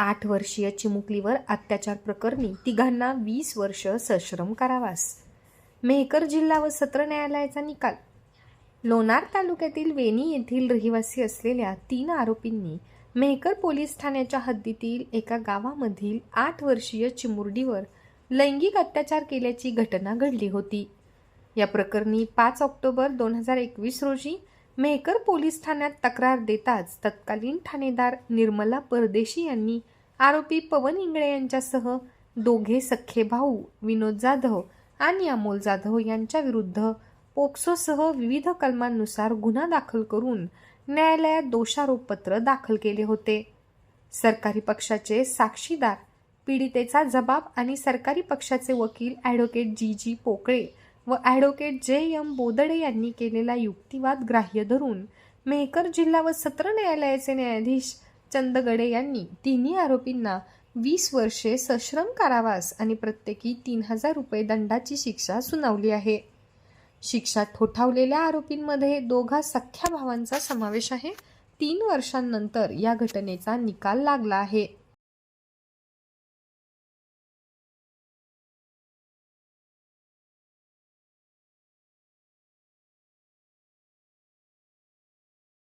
आठ वर्षीय चिमुकलीवर अत्याचार प्रकरणी तिघांना वीस वर्ष सश्रम कारावास. मेहकर जिल्हा व सत्र न्यायालयाचा निकाल. लोणार तालुक्यातील वेणी येथील रहिवासी असलेल्या तीन आरोपींनी मेहकर पोलीस ठाण्याच्या हद्दीतील एका गावामधील आठ वर्षीय चिमुरडीवर लैंगिक अत्याचार केल्याची घटना घडली होती. या प्रकरणी पाच ऑक्टोबर दोन हजार एकवीस रोजी मेहकर पोलीस ठाण्यात तक्रार देताच तत्कालीन ठाणेदार निर्मला परदेशी यांनी आरोपी पवन इंगळे यांच्यासह दोघे सख्खे भाऊ विनोद जाधव आणि अमोल जाधव यांच्या विरुद्ध पोक्सोसह विविध कलमांनुसार गुन्हा दाखल करून न्यायालयात दोषारोपपत्र दाखल केले होते. सरकारी पक्षाचे साक्षीदार पीडितेचा जबाब आणि सरकारी पक्षाचे वकील ॲडव्होकेट जी जी पोकळे व ॲडव्होकेट जे एम बोदडे यांनी केलेला युक्तिवाद ग्राह्य धरून मेहकर जिल्हा व सत्र न्यायालयाचे न्यायाधीश चंदगडे यांनी तिन्ही आरोपींना वीस वर्षे सश्रम कारावास आणि प्रत्येकी तीन हजार रुपये दंडाची शिक्षा सुनावली आहे. शिक्षा ठोठावलेल्या आरोपींमध्ये दोघा सख्ख्या भावांचा समावेश आहे. तीन वर्षांनंतर या घटनेचा निकाल लागला आहे.